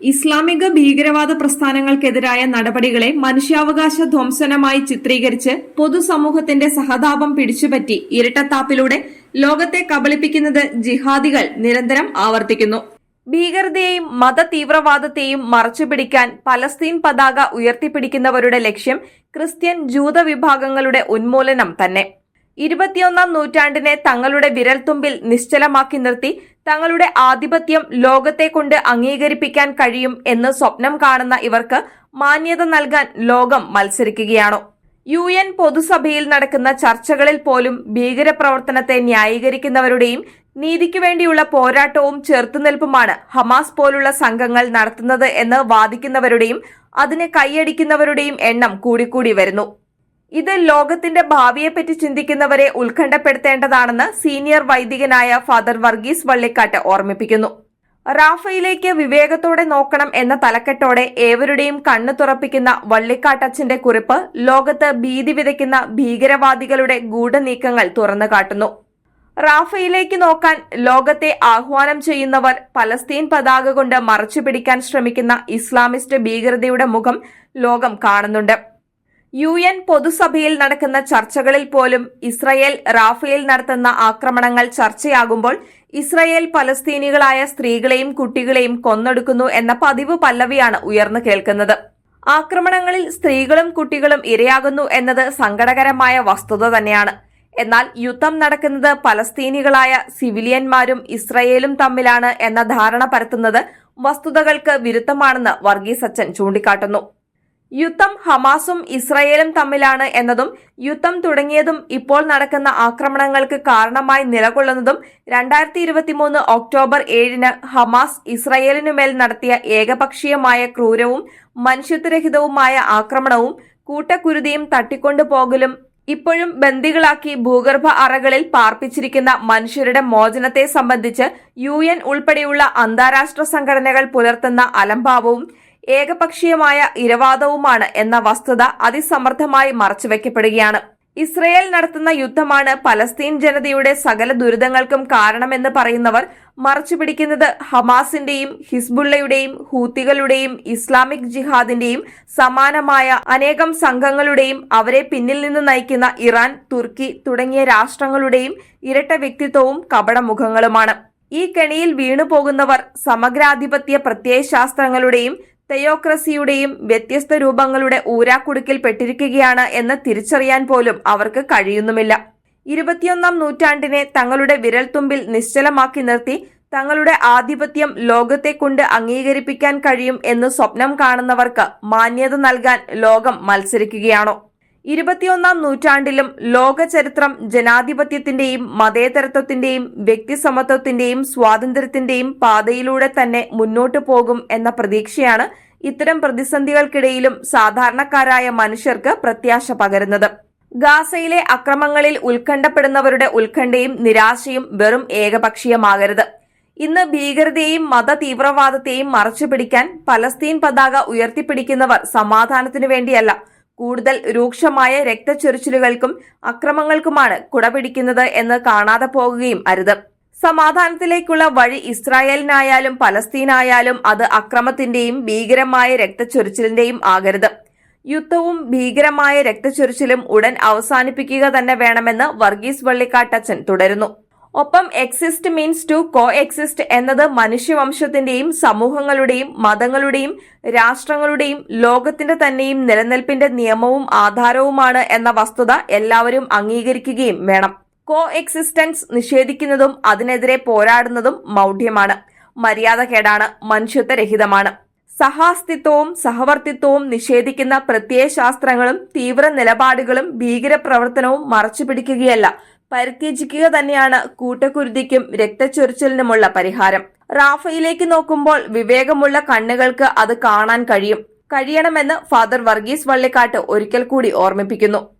ഇസ്ലാമിക ഭീകരവാദ പ്രസ്ഥാനങ്ങൾക്കെതിരായ നടപടികളെ മനുഷ്യാവകാശ ധ്വംസനമായി ചിത്രീകരിച്ച് പൊതുസമൂഹത്തിന്റെ സഹതാപം പിടിച്ചുപറ്റി ഇരട്ടത്താപ്പിലൂടെ ലോകത്തെ കബളിപ്പിക്കുന്നത് ജിഹാദികൾ നിരന്തരം ആവർത്തിക്കുന്നു. ഭീകരതയെയും മത തീവ്രവാദത്തെയും മറച്ചുപിടിക്കാൻ പലസ്തീൻ പതാക ഉയർത്തിപ്പിടിക്കുന്നവരുടെ ലക്ഷ്യം ക്രിസ്ത്യൻ ജൂത വിഭാഗങ്ങളുടെ ഉന്മൂലനം തന്നെ. ഇരുപത്തിയൊന്നാം നൂറ്റാണ്ടിനെ തങ്ങളുടെ വിരൽത്തുമ്പിൽ നിശ്ചലമാക്കി നിർത്തി തങ്ങളുടെ ആധിപത്യം ലോകത്തെ കൊണ്ട് അംഗീകരിപ്പിക്കാൻ കഴിയും എന്ന് സ്വപ്നം കാണുന്ന ഇവർക്ക് മാന്യത നൽകാൻ ലോകം മത്സരിക്കുകയാണോ. യു എൻ പൊതുസഭയിൽ നടക്കുന്ന ചർച്ചകളിൽ പോലും ഭീകരപ്രവർത്തനത്തെ ന്യായീകരിക്കുന്നവരുടെയും നീതിക്ക് വേണ്ടിയുള്ള പോരാട്ടവും ചെറുത്തുനിൽപ്പുമാണ് ഹമാസ് പോലുള്ള സംഘങ്ങൾ നടത്തുന്നത് എന്ന് വാദിക്കുന്നവരുടെയും അതിനെ കൈയടിക്കുന്നവരുടെയും എണ്ണം കൂടിക്കൂടി വരുന്നു. ഇത് ലോകത്തിന്റെ ഭാവിയെപ്പറ്റി ചിന്തിക്കുന്നവരെ ഉത്കണ്ഠപ്പെടുത്തേണ്ടതാണെന്ന് സീനിയർ വൈദികനായ ഫാദർ വർഗീസ് വള്ളിക്കാട്ട് ഓർമ്മിപ്പിക്കുന്നു. റാഫയിലേക്ക് വിവേകത്തോടെ നോക്കണം എന്ന തലക്കെട്ടോടെ ഏവരുടെയും കണ്ണു തുറപ്പിക്കുന്ന വള്ളിക്കാട്ടച്ചന്റെ കുറിപ്പ് ലോകത്ത് ഭീതി വിതയ്ക്കുന്ന ഭീകരവാദികളുടെ ഗൂഢനീക്കങ്ങൾ തുറന്നു കാട്ടുന്നു. റാഫയിലേക്ക് നോക്കാൻ ലോകത്തെ ആഹ്വാനം ചെയ്യുന്നവർ പലസ്തീൻ പതാക കൊണ്ട് മറച്ചുപിടിക്കാൻ ശ്രമിക്കുന്ന ഇസ്ലാമിസ്റ്റ് ഭീകരതയുടെ മുഖം ലോകം കാണുന്നുണ്ട്. യു എൻ പൊതുസഭയിൽ നടക്കുന്ന ചർച്ചകളിൽ പോലും ഇസ്രയേൽ റാഫേൽ നടത്തുന്ന ആക്രമണങ്ങൾ ചർച്ചയാകുമ്പോൾ ഇസ്രയേൽ പലസ്തീനികളായ സ്ത്രീകളെയും കുട്ടികളെയും കൊന്നൊടുക്കുന്നു എന്ന പതിവ് പല്ലവിയാണ് ഉയർന്നു കേൾക്കുന്നത്. ആക്രമണങ്ങളിൽ സ്ത്രീകളും കുട്ടികളും ഇരയാകുന്നു എന്നത് സങ്കടകരമായ വസ്തുത തന്നെയാണ്. എന്നാൽ യുദ്ധം നടക്കുന്നത് പലസ്തീനികളായ സിവിലിയന്മാരും ഇസ്രയേലും തമ്മിലാണ് എന്ന ധാരണ പരത്തുന്നത് വസ്തുതകൾക്ക് വിരുദ്ധമാണെന്ന് വർഗീസ് അച്ഛൻ ചൂണ്ടിക്കാട്ടുന്നു. യുദ്ധം ഹമാസും ഇസ്രയേലും തമ്മിലാണ് എന്നതും യുദ്ധം തുടങ്ങിയതും ഇപ്പോൾ നടക്കുന്ന ആക്രമണങ്ങൾക്ക് കാരണമായി നിലകൊള്ളുന്നതും രണ്ടായിരത്തി ഇരുപത്തിമൂന്ന് ഒക്ടോബർ ഏഴിന് ഹമാസ് ഇസ്രയേലിനുമേൽ നടത്തിയ ഏകപക്ഷീയമായ ക്രൂരവും മനുഷ്യത്വരഹിതവുമായ ആക്രമണവും കൂട്ടക്കുരുതിയും തട്ടിക്കൊണ്ടുപോകലും ഇപ്പോഴും ബന്ദികളാക്കി ഭൂഗർഭ അറകളിൽ പാർപ്പിച്ചിരിക്കുന്ന മനുഷ്യരുടെ മോചനത്തെ സംബന്ധിച്ച് യു ഉൾപ്പെടെയുള്ള അന്താരാഷ്ട്ര സംഘടനകൾ പുലർത്തുന്ന അലംഭാവവും ഏകപക്ഷീയമായ ഇരവാദവുമാണ് എന്ന വസ്തുത അതിസമർത്ഥമായി മറച്ചുവെക്കപ്പെടുകയാണ്. ഇസ്രയേൽ നടത്തുന്ന യുദ്ധമാണ് പലസ്തീൻ ജനതയുടെ സകല ദുരിതങ്ങൾക്കും കാരണമെന്ന് പറയുന്നവർ മറച്ചുപിടിക്കുന്നത് ഹമാസിന്റെയും ഹിസ്ബുള്ളയുടെയും ഹൂത്തികളുടെയും ഇസ്ലാമിക് ജിഹാദിന്റെയും സമാനമായ അനേകം സംഘങ്ങളുടെയും അവരെ പിന്നിൽ നിന്ന് നയിക്കുന്ന ഇറാൻ തുർക്കി തുടങ്ങിയ രാഷ്ട്രങ്ങളുടെയും ഇരട്ട വ്യക്തിത്വവും കപടമുഖങ്ങളുമാണ്. ഈ കെണിയിൽ വീണുപോകുന്നവർ സമഗ്രാധിപത്യ പ്രത്യയശാസ്ത്രങ്ങളുടെയും തെയോക്രസിയുടെയും വ്യത്യസ്ത രൂപങ്ങളുടെ ഊരാക്കുടുക്കിൽ പെട്ടിരിക്കുകയാണ് എന്ന് തിരിച്ചറിയാൻ പോലും അവർക്ക് കഴിയുന്നുമില്ല. ഇരുപത്തിയൊന്നാം നൂറ്റാണ്ടിനെ തങ്ങളുടെ വിരൽത്തുമ്പിൽ നിശ്ചലമാക്കി നിർത്തി തങ്ങളുടെ ആധിപത്യം ലോകത്തെ കൊണ്ട് അംഗീകരിപ്പിക്കാൻ കഴിയും എന്ന് സ്വപ്നം കാണുന്നവർക്ക് മാന്യത നൽകാൻ ലോകം മത്സരിക്കുകയാണോ? ഇരുപത്തിയൊന്നാം നൂറ്റാണ്ടിലും ലോകചരിത്രം ജനാധിപത്യത്തിന്റെയും മതേതരത്വത്തിന്റെയും വ്യക്തിസമത്വത്തിന്റെയും സ്വാതന്ത്ര്യത്തിന്റെയും പാതയിലൂടെ തന്നെ മുന്നോട്ടു പോകും എന്ന പ്രതീക്ഷയാണ് ഇത്തരം പ്രതിസന്ധികൾക്കിടയിലും സാധാരണക്കാരായ മനുഷ്യർക്ക് പ്രത്യാശ പകരുന്നത്. ഗാസയിലെ അക്രമങ്ങളിൽ ഉത്കണ്ഠപ്പെടുന്നവരുടെ ഉത്കണ്ഠയും നിരാശയും വെറും ഏകപക്ഷീയമാകരുത്. ഇന്ന് ഭീകരതയെയും മത തീവ്രവാദത്തെയും മറച്ചുപിടിക്കാൻ പലസ്തീൻ പതാക ഉയർത്തിപ്പിടിക്കുന്നവർ സമാധാനത്തിനു വേണ്ടിയല്ല. കൂടുതൽ രൂക്ഷമായ രക്തച്ചൊരിച്ചിലുകൾക്കും അക്രമങ്ങൾക്കുമാണ് കുടപിടിക്കുന്നത് എന്ന് കാണാതെ പോകുകയും അരുത്. സമാധാനത്തിലേക്കുള്ള വഴി ഇസ്രായേലിനായാലും പലസ്തീനായാലും അത് അക്രമത്തിന്റെയും ഭീകരമായ രക്തച്ചൊരിച്ചിലിന്റെയും ആകരുത്. യുദ്ധവും ഭീകരമായ രക്തച്ചൊരിച്ചിലും ഉടൻ അവസാനിപ്പിക്കുക തന്നെ വേണമെന്ന് വർഗീസ് വള്ളിക്കാട്ടച്ചൻ തുടരുന്നു. ഒപ്പം exist means to coexist എന്നത് മനുഷ്യവംശത്തിന്റെയും സമൂഹങ്ങളുടെയും മതങ്ങളുടെയും രാഷ്ട്രങ്ങളുടെയും ലോകത്തിന്റെ തന്നെയും നിലനിൽപ്പിന്റെ നിയമവും ആധാരവുമാണ് എന്ന വസ്തുത എല്ലാവരും അംഗീകരിക്കുകയും വേണം. കോ എക്സിസ്റ്റൻസ് നിഷേധിക്കുന്നതും അതിനെതിരെ പോരാടുന്നതും മൗഢ്യമാണ്. മര്യാദകേടാണ് മനുഷ്യത്വരഹിതമാണ് സഹാസ്തിത്വവും സഹവർത്തിത്വവും നിഷേധിക്കുന്ന പ്രത്യയശാസ്ത്രങ്ങളും തീവ്ര നിലപാടുകളും ഭീകരപ്രവർത്തനവും മറച്ചുപിടിക്കുകയല്ല. പരിത്യജിക്കുക തന്നെയാണ് കൂട്ടക്കുരുതിക്കും രക്തച്ചൊരിച്ചിലിനുമുള്ള പരിഹാരം. റാഫയിലേക്ക് നോക്കുമ്പോൾ വിവേകമുള്ള കണ്ണുകൾക്ക് അത് കാണാൻ കഴിയും. കഴിയണമെന്ന് ഫാദർ വർഗീസ് വള്ളിക്കാട്ട് ഒരിക്കൽ കൂടി ഓർമ്മിപ്പിക്കുന്നു.